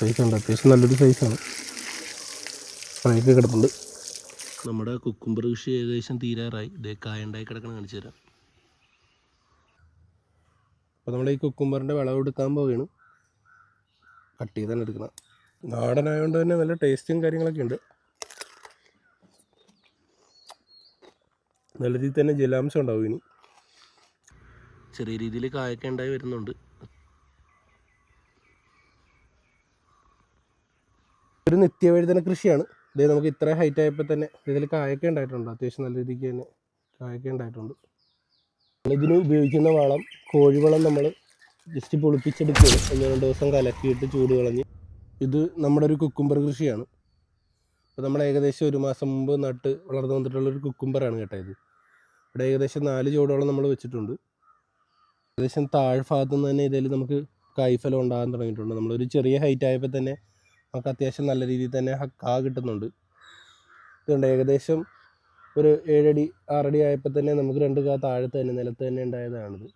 Size ഉണ്ട്. അത്യാവശ്യം നല്ലൊരു സൈസാണ് ഫ്രൈക്ക് കിടപ്പുണ്ട്. നമ്മുടെ കുക്കുംബർ കൃഷി ഏകദേശം തീരാറായി. ഇതേ കായണ്ടായി കിടക്കണം കാണിച്ചു തരാം. അപ്പോൾ നമ്മുടെ ഈ കുക്കുംബറിന്റെ വിളവെടുക്കാൻ പോവുകയാണ്. കട്ടി തന്നെ എടുക്കണം. നാടനായതുകൊണ്ട് തന്നെ നല്ല ടേസ്റ്റും കാര്യങ്ങളൊക്കെ ഉണ്ട്. നല്ല രീതിയിൽ തന്നെ ജലാംശം ഉണ്ടാവും ഇനി. ചെറിയ രീതിയിൽ കായൊക്കെ ഉണ്ടായി വരുന്നുണ്ട്. ഒരു നിത്യവഴുതന കൃഷിയാണ്. ഇത് നമുക്ക് ഇത്ര ഹൈറ്റ് ആയപ്പോൾ തന്നെ ഇതിൽ കായൊക്കെ ഉണ്ടായിട്ടുണ്ട്. അത്യാവശ്യം നല്ല രീതിക്ക് തന്നെ കായൊക്കെ ഉണ്ടായിട്ടുണ്ട്. ഇതിന് ഉപയോഗിക്കുന്ന വളം കോഴിവളം നമ്മൾ ജസ്റ്റ് പൊളിപ്പിച്ചെടുക്കുകയാണ്. ഒന്ന് രണ്ട് ദിവസം കലക്കിയിട്ട് ചൂട് കളഞ്ഞ്. ഇത് നമ്മുടെ ഒരു കുക്കുംബർ കൃഷിയാണ്. അപ്പോൾ നമ്മൾ ഏകദേശം ഒരു മാസം മുമ്പ് നട്ട് വളർന്നു വന്നിട്ടുള്ള ഒരു കുക്കുംബറാണ് കേട്ടോ ഇത്. ഇവിടെ ഏകദേശം നാല് ചൂടോളം നമ്മൾ വെച്ചിട്ടുണ്ട്. ഏകദേശം താഴ്ഭാഗത്തു നിന്ന് തന്നെ ഇതിൽ നമുക്ക് കായ്ഫലം ഉണ്ടാകാൻ തുടങ്ങിയിട്ടുണ്ട്. നമ്മളൊരു ചെറിയ ഹൈറ്റ് ആയപ്പോൾ തന്നെ നമുക്ക് അത്യാവശ്യം നല്ല രീതിയിൽ തന്നെ ഹക്കാ കിട്ടുന്നുണ്ട്. ഇതുകൊണ്ട് ഏകദേശം ഒരു ഏഴടി ആറടി ആയപ്പോൾ തന്നെ നമുക്ക് രണ്ട് കാ താഴത്ത് തന്നെ നിലത്ത് തന്നെ ഉണ്ടായതാണിത്.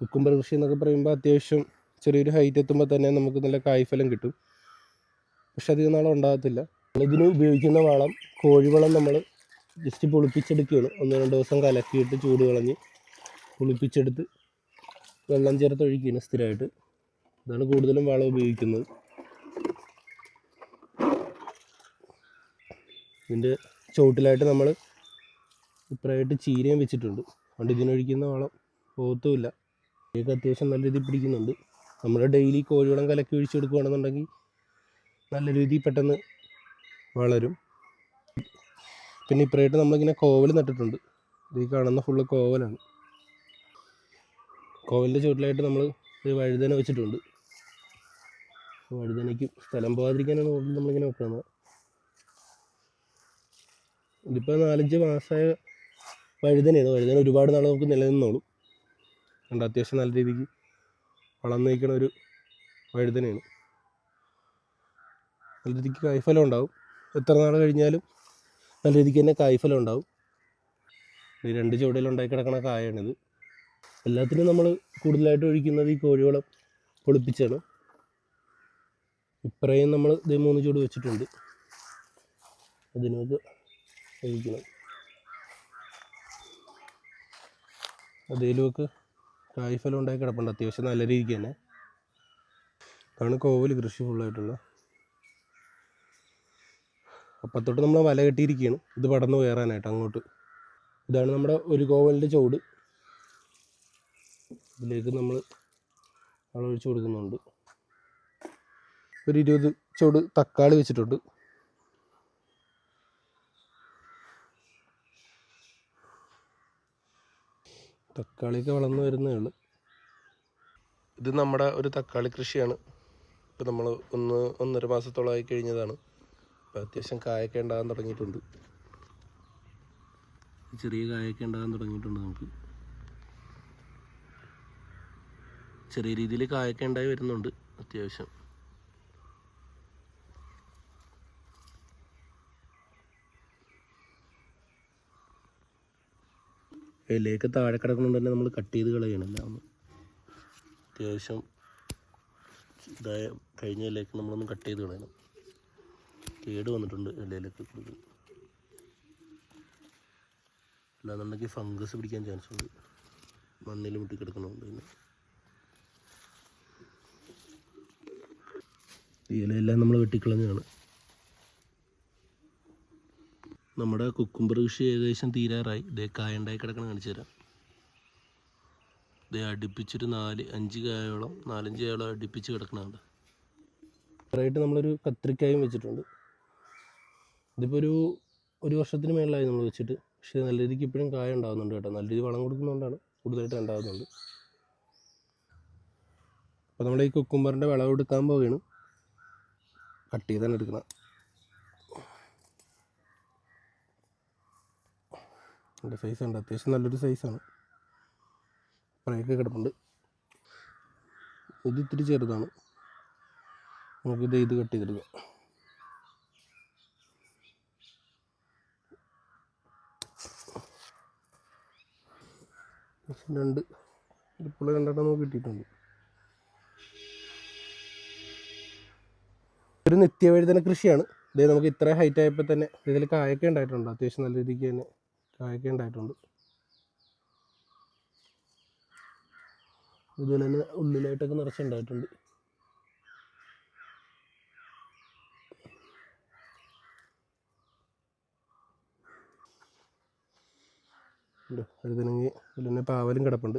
കുക്കുംബർ കൃഷി എന്നൊക്കെ പറയുമ്പോൾ അത്യാവശ്യം ചെറിയൊരു ഹൈറ്റ് എത്തുമ്പോൾ തന്നെ നമുക്ക് നല്ല കായ്ഫലം കിട്ടും. പക്ഷെ അധികം നാളെ ഉണ്ടാകത്തില്ല. ഇതിന് ഉപയോഗിക്കുന്ന വളം കോഴിവളം നമ്മൾ ജസ്റ്റ് പൊളിപ്പിച്ചെടുക്കുകയാണ്. ഒന്ന് രണ്ട് ദിവസം കലക്കിയിട്ട് ചൂട് കളഞ്ഞ് പുളിപ്പിച്ചെടുത്ത് വെള്ളം ചേർത്ത് ഒഴിക്കുകയാണ് സ്ഥിരമായിട്ട്. ഇതാണ് കൂടുതലും വളം ഉപയോഗിക്കുന്നത്. ഇതിന്റെ ചുവട്ടിലായിട്ട് നമ്മൾ ഇപ്പറായിട്ട് ചീരയും വെച്ചിട്ടുണ്ട്. അതുകൊണ്ട് ഇതിനൊഴിക്കുന്ന വളം പോകത്തുമില്ല. ഇതൊക്കെ അത്യാവശ്യം നല്ല രീതിയിൽ പിടിക്കുന്നുണ്ട്. നമ്മൾ ഡെയിലി കോഴിവളം കലക്കി ഒഴിച്ചു കൊടുക്കുകയാണെന്നുണ്ടെങ്കിൽ നല്ല രീതിയിൽ പെട്ടെന്ന് വളരും. പിന്നെ ഇപ്പറായിട്ട് നമ്മളിങ്ങനെ കോവൽ നട്ടിട്ടുണ്ട്. ഇത് ഈ കാണുന്ന ഫുള്ള് കോവലാണ്. കോവലിന്റെ ചുവട്ടിലായിട്ട് നമ്മൾ ഒരു വഴുതന വെച്ചിട്ടുണ്ട്. വഴുതനയ്ക്ക് സ്ഥലം പോകാതിരിക്കാനാണ് കൂടുതൽ നമ്മളിങ്ങനെ വെക്കുന്നത് ഇതിപ്പോൾ നാലഞ്ച് മാസമായ വഴുതനയാണ് വഴുതന ഒരുപാട് നാൾ നമുക്ക് നിലനിന്നോളും. കണ്ട? അത്യാവശ്യം നല്ല രീതിക്ക് വളർന്നു നിൽക്കണ ഒരു വഴുതനയാണ്. നല്ല രീതിക്ക് കായ്ഫലം ഉണ്ടാവും. എത്ര നാൾ കഴിഞ്ഞാലും നല്ല രീതിക്ക് തന്നെ കായ്ഫലം ഉണ്ടാവും. ഈ രണ്ട് ചുവടയിൽ ഉണ്ടായി കിടക്കണ കായാണിത്. എല്ലാത്തിനും നമ്മൾ കൂടുതലായിട്ട് ഒഴിക്കുന്നത് ഈ കോഴിവളം പൊളിപ്പിച്ചാണ്. ഇപ്പറയും നമ്മൾ ഇത് മൂന്ന് ചൂട് വെച്ചിട്ടുണ്ട്. അതിനകത്ത് ഒഴിക്കണം. അതിലുമൊക്കെ കായ്ഫലം ഉണ്ടായി കിടപ്പുണ്ട്. അത്യാവശ്യം നല്ല രീതിക്ക് തന്നെ. അതാണ് കോവൽ കൃഷി ഫുള്ളായിട്ടുള്ള അപ്പത്തോട്ട് നമ്മൾ വല കെട്ടിയിരിക്കുകയാണ്. ഇത് പടന്ന് കയറാനായിട്ട് അങ്ങോട്ട്. ഇതാണ് നമ്മുടെ ഒരു കോവലിന്റെ ചുവട്. ഇതിലേക്ക് നമ്മൾ വളമൊഴിച്ച് കൊടുക്കുന്നുണ്ട്. ഒരു ഇരുപത് ചുവട് തക്കാളി വെച്ചിട്ടുണ്ട്. തക്കാളിയൊക്കെ വളർന്നു വരുന്നേ ഉള്ളു ഇത് നമ്മുടെ ഒരു തക്കാളി കൃഷിയാണ്. ഇപ്പം നമ്മൾ ഒന്ന് ഒന്നര മാസത്തോളമായി കഴിഞ്ഞതാണ്. അപ്പോൾ അത്യാവശ്യം കായൊക്കെ ഉണ്ടാകാൻ തുടങ്ങിയിട്ടുണ്ട്. ചെറിയ കായൊക്കെ ഉണ്ടാകാൻ തുടങ്ങിയിട്ടുണ്ട് നമുക്ക്. ചെറിയ രീതിയിൽ കായൊക്കെ ഉണ്ടായി വരുന്നുണ്ട് അത്യാവശ്യം. ഇലയൊക്കെ താഴെ കിടക്കുന്നുണ്ട് തന്നെ നമ്മൾ കട്ട് ചെയ്ത് കളയണം എല്ലാം ഒന്ന് അത്യാവശ്യം ഇതായ കഴിഞ്ഞ ഇലയൊക്കെ നമ്മളൊന്ന് കട്ട് ചെയ്ത് കളയണം. കേട് വന്നിട്ടുണ്ട് ഇലയിലൊക്കെ കൂടുതൽ. അല്ലാന്നുണ്ടെങ്കിൽ ഫംഗസ് പിടിക്കാൻ ചാൻസ് ഉണ്ട്. മണ്ണിൽ മുട്ടി കിടക്കണമുണ്ട് പിന്നെ ഇലയെല്ലാം നമ്മൾ വെട്ടിക്കളഞ്ഞാണ് നമ്മുടെ കുക്കുംബർ കൃഷി ഏകദേശം തീരാറായി. ഇതേ കായുണ്ടായി കിടക്കണം കാണിച്ചു തരാം. ഇതേ അടുപ്പിച്ചൊരു നാല് അഞ്ച് കായോളം നാലഞ്ച് കായോളം അടുപ്പിച്ച് കിടക്കണുണ്ട് ആയിട്ട് നമ്മളൊരു കത്രിക്കായും വെച്ചിട്ടുണ്ട്. ഇതിപ്പോൾ ഒരു ഒരു വർഷത്തിന് മേളിലായി നമ്മൾ വെച്ചിട്ട്. പക്ഷേ നല്ല രീതിക്ക് ഇപ്പോഴും കായ ഉണ്ടാകുന്നുണ്ട് കേട്ടോ. നല്ല രീതി വളം കൊടുക്കുന്നതുകൊണ്ടാണ് കൂടുതലായിട്ട് ഉണ്ടാകുന്നുണ്ട് അപ്പോൾ നമ്മൾ ഈ കുക്കുംബറിന്റെ വിളവെടുക്കാൻ പോവുകയാണ്. കട്ട് ചെയ്ത് തന്നെ എടുക്കണം. എന്റെ സൈസ് ഉണ്ട്. അത്യാവശ്യം നല്ലൊരു സൈസാണ് ഫ്രൈക്ക് കിടപ്പുണ്ട്. ഇത് ഇത്തിരി ചെറുതാണ്. നമുക്കിത് ഇത് കട്ട് ചെയ്തെടുക്കാം. രണ്ട് ഇപ്പോൾ രണ്ടെണ്ണം നമുക്ക് കിട്ടിയിട്ടുണ്ട്. ഒരു നിത്യവഴുതന കൃഷിയാണ്. ഇത് നമുക്ക് ഇത്ര ഹൈറ്റ് ആയപ്പോൾ തന്നെ ഇതിൽ കായൊക്കെ ഉണ്ടായിട്ടുണ്ട്. അത്യാവശ്യം നല്ല രീതിക്ക് തന്നെ കായൊക്കെ ഉണ്ടായിട്ടുണ്ട് ഇതുപോലെ തന്നെ ഉള്ളിലായിട്ടൊക്കെ നിറച്ചുണ്ടായിട്ടുണ്ട്. വഴുതനങ്ങ അതിൽ തന്നെ പാവലും കിടപ്പുണ്ട്